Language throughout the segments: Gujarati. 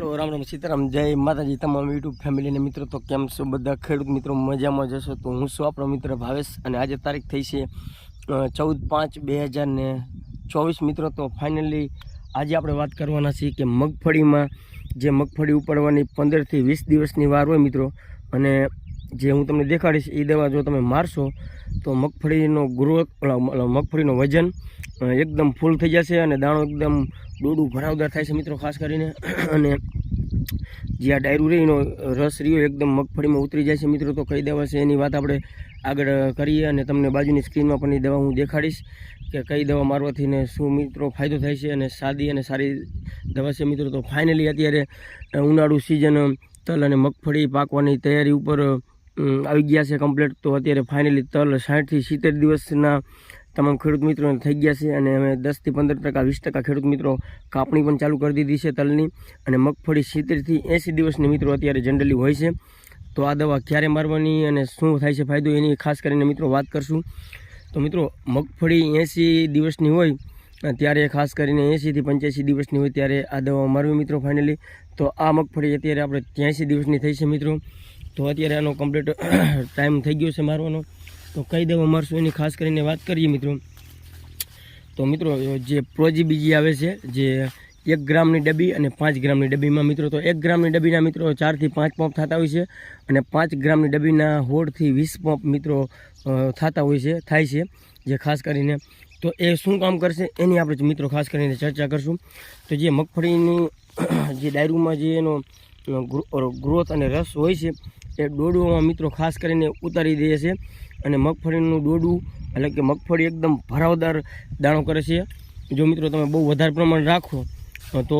રામ રામ સીતારામ, જય માતાજી તમામ યુટ્યુબ ફેમિલીને મિત્રો, તો કેમ છો બધા? ખેડૂત મિત્રો, મજામાં જશો તો હું છું આપણો મિત્ર ભાવેશ અને આજે તારીખ થઈ છે ચૌદ પાંચ બે હજાર ને ચોવીસ મિત્રો. તો ફાઇનલી આજે આપણે વાત કરવાના છીએ કે મગફળીમાં જે મગફળી ઉપાડવાની પંદરથી વીસ દિવસની વાર હોય મિત્રો, અને જે હું તમને દેખાડીશ એ દવા જો તમે મારશો, તો મગફળીનો ગ્રોથ મગફળીનો વજન એકદમ ફૂલ થઈ જશે અને દાણો એકદમ ડોડું ભરાવદાર થાય છે મિત્રો, ખાસ કરીને. અને જે આ ડાયરું રહીનો રસ રહ્યો એકદમ મગફળીમાં ઉતરી જાય છે મિત્રો, તો કઈ દવા છે એની વાત આપણે આગળ કરીએ અને તમને બાજુની સ્ક્રીનમાં પણ એ દવા હું દેખાડીશ કે કઈ દવા મારવાથી ને શું મિત્રો ફાયદો થાય છે અને સાદી અને સારી દવા છે મિત્રો. તો ફાઇનલી અત્યારે ઉનાળુ સિઝન તલ અને મગફળી પાકવાની તૈયારી ઉપર આવી ગયા છે કમ્પ્લીટ તો અત્યારે ફાઇનલી તલ સાઠથી સિત્તેર દિવસના તમામ ખેડૂત મિત્રોને થઈ ગયા છે અને અમે દસથી પંદર ટકા, વીસ ટકા ખેડૂત મિત્રો કાપણી પણ ચાલુ કરી દીધી છે તલની. અને મગફળી સિત્તેરથી એંસી દિવસની મિત્રો અત્યારે જનરલી હોય છે. તો આ દવા ક્યારે મારવાની અને શું થાય છે ફાયદો એની ખાસ કરીને મિત્રો વાત કરશું. તો મિત્રો, મગફળી એંસી દિવસની હોય, ત્યારે ખાસ કરીને એંસીથી પંચ્યાસી દિવસની હોય ત્યારે આ દવા મારવી મિત્રો ફાઇનલી તો આ મગફળી અત્યારે આપણે ત્યાંસી દિવસની થઈ છે મિત્રો. તો અત્યારે આનો કમ્પ્લીટ ટાઈમ થઈ ગયો છે મારવાનો. તો કઈ દવા મારશું એની ખાસ કરીને વાત કરીએ મિત્રો. તો મિત્રો, જે પ્રોજી બીજી આવે છે, જે એક ગ્રામની ડબ્બી અને પાંચ ગ્રામની ડબ્બીમાં મિત્રો, તો એક ગ્રામની ડબ્બીના મિત્રો ચારથી પાંચ પંપ થતા હોય છે અને પાંચ ગ્રામની ડબ્બીના હોળથી વીસ પંપ મિત્રો થતા હોય છે, થાય છે, જે ખાસ કરીને. તો એ શું કામ કરશે એની આપણે મિત્રો ખાસ કરીને ચર્ચા કરશું. તો જે મગફળીની, જે ડાયરુમાં જે એનો ગ્રોથ અને રસ હોય છે એ ડોડુમાં મિત્રો ખાસ કરીને ઉતારી દે છે અને મગફળીનું ડોડું એટલે કે મગફળી એકદમ ભરાવદાર દાણો કરે છે. જો મિત્રો તમે બહુ વધારે પ્રમાણ રાખો તો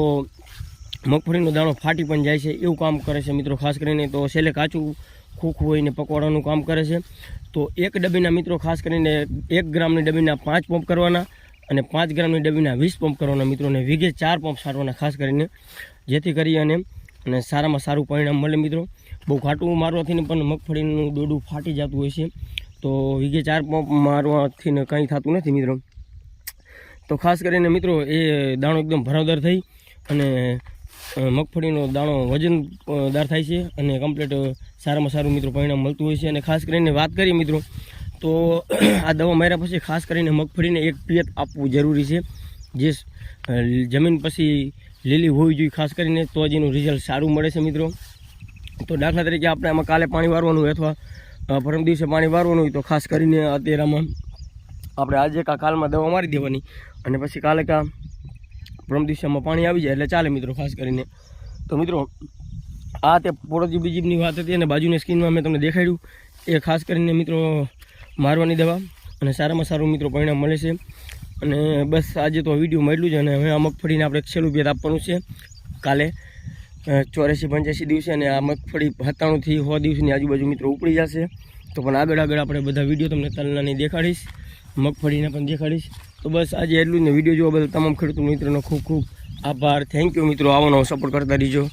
મગફળીનો દાણો ફાટી પણ જાય છે. એવું કામ કરે છે મિત્રો ખાસ કરીને તો છેલ્લે કાચું ખોખું હોય ને પકવાડાનું કામ કરે છે. તો એક ડબ્બીના મિત્રો ખાસ કરીને એક ગ્રામની ડબ્બીના પાંચ પંપ કરવાના અને પાંચ ગ્રામની ડબ્બીના વીસ પંપ કરવાના મિત્રોને વીઘે ચાર પંપ સારવાના ખાસ કરીને. જેથી કરી અને અને સારામાં સારું પરિણામ મળે મિત્રો. બહુ ઘાટું મારવાથી પણ મગફળીનું દોડું ફાટી જતું હોય છે. તો વીઘે ચાર પંપ મારવાથી ને કંઈ થતું નથી મિત્રો. તો ખાસ કરીને મિત્રો એ દાણો એકદમ ભરાવદાર થઈ અને મગફળીનો દાણો વજનદાર થાય છે અને કમ્પ્લીટ સારામાં સારું મિત્રો પરિણામ મળતું હોય છે. અને ખાસ કરીને વાત કરીએ મિત્રો, તો આ દવા માર્યા પછી ખાસ કરીને મગફળીને એક પિયત આપવું જરૂરી છે. જે જમીન પછી લીલી હોવી જોઈએ, ખાસ કરીને તો જ એનું રિઝલ્ટ સારું મળે છે મિત્રો. તો દાખલા તરીકે આપણે આમાં કાલે પાણી વારવાનું હોય અથવા પરમ દિવસે પાણી વારવાનું હોય તો ખાસ કરીને અત્યારે આમાં આપણે આજે કાં કાલમાં દવા મારી દેવાની અને પછી કાલે કા પરમ દિવસેમાં પાણી આવી જાય એટલે ચાલે મિત્રો ખાસ કરીને. તો મિત્રો, આ તે પોરોજી બીજીની વાત હતી અને બાજુની સ્કીનમાં મેં તમને દેખાડ્યું. એ ખાસ કરીને મિત્રો, મારવાની દવા અને સારામાં સારું મિત્રો પરિણામ મળે છે. અને બસ આજે તો વીડિયો મળ્યું છે અને હવે આ મગફળીને આપણે છેલ્લું ભેદ આપવાનું છે. કાલે ચોર્યાસી પંચ્યાસી દિવસે અને આ મગફળી સત્તાણુંથી સો દિવસની આજુબાજુ મિત્રો ઉપડી જશે. તો પણ આગળ આગળ આપણે બધા વીડિયો તમને તલનાની દેખાડીશ, મગફળીને પણ દેખાડીશ. તો બસ આજે એટલું જ ને વીડિયો જોવા બદલ તમામ ખેડૂત મિત્રોનો ખૂબ ખૂબ આભાર. થેન્ક યુ મિત્રો. આવવાનો સપોર્ટ કરતા રહીજો.